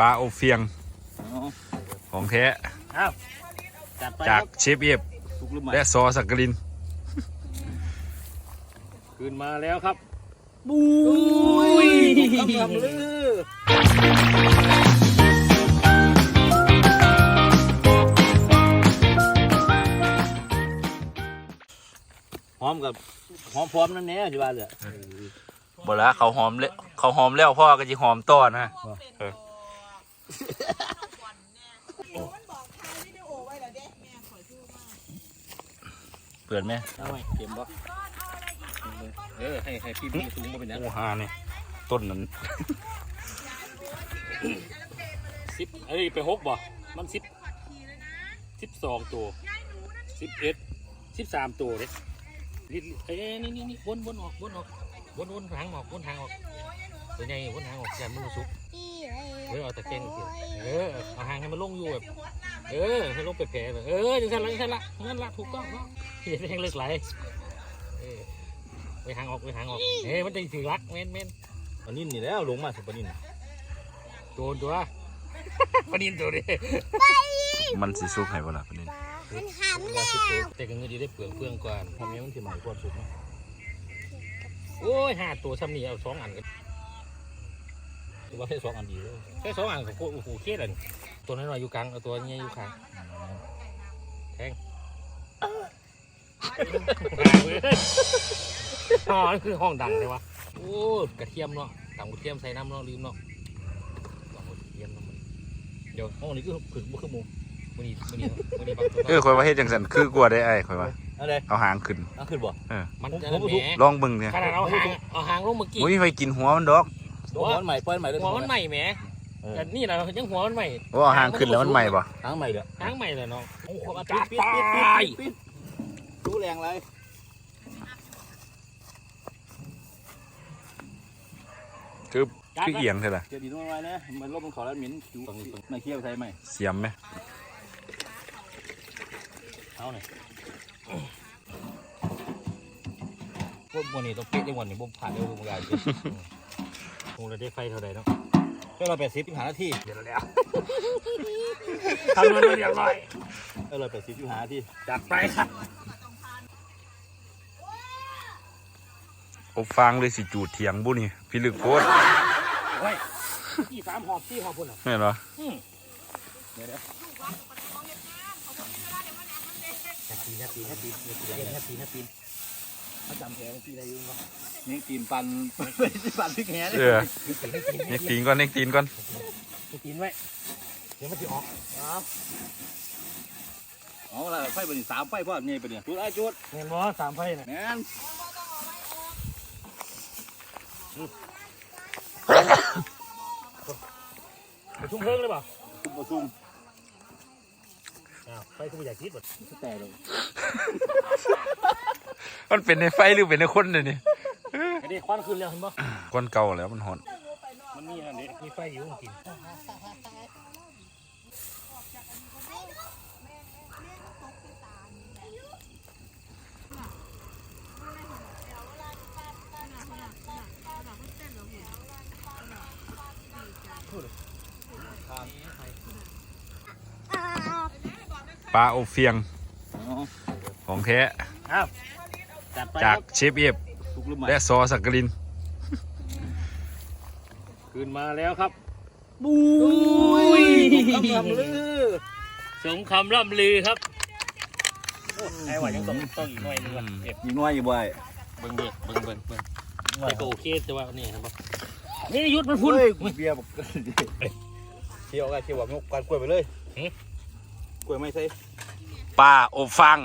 ปลาอบเฟียงอ๋อของแท้อ้าวจัดไปจากครับเชฟเอียบสุกหรือไม่และซอสักกลินคืนมาแล้วครับบุ้ยคำคำลือพร้อมกับหอมพร้อมนั่นแน่สิว่าเลยบ่ละเขาหอมเลยเขาหอมแล้วพ่อก็จะหอมต่อนะเออ เด้แม่ขอชูมากเปิดไหมเอาไหมเข็มบ่เออให้ให้พี่พี่สูงมาเป็นนั้นโอ้หานี่ต้นนั้นสิบเอ้ยไปหกบ่ มันสิบสิบสองตัวสิบเอ็ดสิบสามตัวเลยนี่เอ้ยนี่นี่นี่วนวนออกวนออกวนวนหางออกวนหางออกตัวใหญ่วนหางออกแกมมันสุก เออเอาตะเกียงสิเออเอาหางให้มันลงอยู่แบบเออให้ลงไปแผลแบบเออจังสันละจังสันละนั่นละถูกต้องเนาะอย่าไปแทงเลือดไหลเออไปหางออกไปหางออกเอ้ยมันจะถือรักเม่นเม่นปนินนี่แล้วลงมาสิปนินโดนตัวปนินตัวนี้มันสิสุกให้บ่ล่ะประเด็นมันหำแล้วแต่ก็เงินดีได้เปลืองเปลืองก่อนทำไมมันถึงใหม่กว่าสุดโอ้ยห้าตัวซ้ำนี่เอาสองอันกัน ถือว่าแค่สองอันดีเลยแค่สองอันก็โอ้โหเครียดเลยตัวน้อยๆอยู่กลางเอาตัวนี้อยู่ข้างแทงอ๋อนี่คือห้องดังเลยวะโอ้กระเทียมเนาะตำกระเทียมใส่น้ำเนาะลืมเนาะตำกระเทียมเนาะมันเดี๋ยวห้องนี้ก็ขึงบ่ขึ้นมูมันนี่มันนี่มันนี่บางตัวเออคอยว่าเฮ็ดจังซั่นคือกลัวได้ไอ้คอยว่าอะไรเอาหางขึ้นอะขึ้นบ่มันจะผมผมแหมลองเบิ่งเนี่ยขนาดเอาหางเอาหางลงเมื่อกี้โอ้ยไปกินหัวมันดอก หัวมันใหม่ปล่อยมันใหม่เลยหัวมันใหม่แหมเออแต่นี่เรายังหัวมันใหม่โอ้เอาหางขึ้นแล้วมันใหม่บ่หางใหม่เด้อหางใหม่เลยน้องโอ้โหปิจัดดปิดไปปิดปิดปิดรู้แรงเลยคือคือเอียงเท่าล่ะเดี๋ยวดีน้อยไว้นะมันลบมันขอแล้วเหม็นผิวไม่เคี่ยวใช่ไหมเสียมไหมเอาหน่อยพวกวันนี้ต้องเป๊ะจังวันนี้บ่ผ่านเร็วบ่ได้จริ งคงจะได้ไฟเท่าใดเนาะก็เราแปดสิบหานาทีเดี๋ยวแล้วทำมันเรียบร้อยก็เราแปดสิบหานาทีจัดไปครับอบฟางเลยสิจูดเถียงบุนี่พี่ลึกโคตรเฮ้ยที่สามหอบที่หอบพุ่นอะแม่นบ่เดี๋ยวเดี๋ยวนาทีนาทีนาทีนาทีนาทีนาที เขาจำแผงที่ได้อยุ่งปะนี่ตีนปันปันพริกแห้เออเน็กตีนก่อนเน็กตีนก่อนนาทีไว้เดี๋ยวมันจะออกอ๋อแล้วไฟบนสามไฟพ่อนี่ปะเนี่ยจุดไอ้จุดเห็นบ่สามไฟน่ะแม่นไปชุ่มเพิ่งเลยเปล่าคุมประชุมอ้าวไฟคือไม่อยากคิดหมดแต่เลย มันเป็นในไฟหรือเป็นในคนเดี๋ยวนี้ไอ้นี่ควันขึ้นแล้วเห็นปะคนเก่าแล้วมันหอนมันมีอันนี้มีไฟอยู่จริงปลาอบเฟียงอ๋อของแท้อ้าว จัดไปคจากรับเชฟเอียบสุกหรือไม่และซอสักกลินคืนมาแล้วครับบุ้ยคำคำลือสงคำล่ำลือครับไอ้หวานยังต้องต้องอีกหน่อยนึงว่ะเก็บยิงน้อยอยู่บ่อยเบิ่งเบิ่งเบิ่งเบิ่งเบิ่งแต่ก็โอเคแต่ว่านี่ครับนี่ยุดมันพุ่นเฮ้ยเบียร์บอกเคี่ยวกันเคี่ยวแบบยกการกล้วยไปเลยเอ๊ะกล้วยไม่ใช่ปลาอบฟาง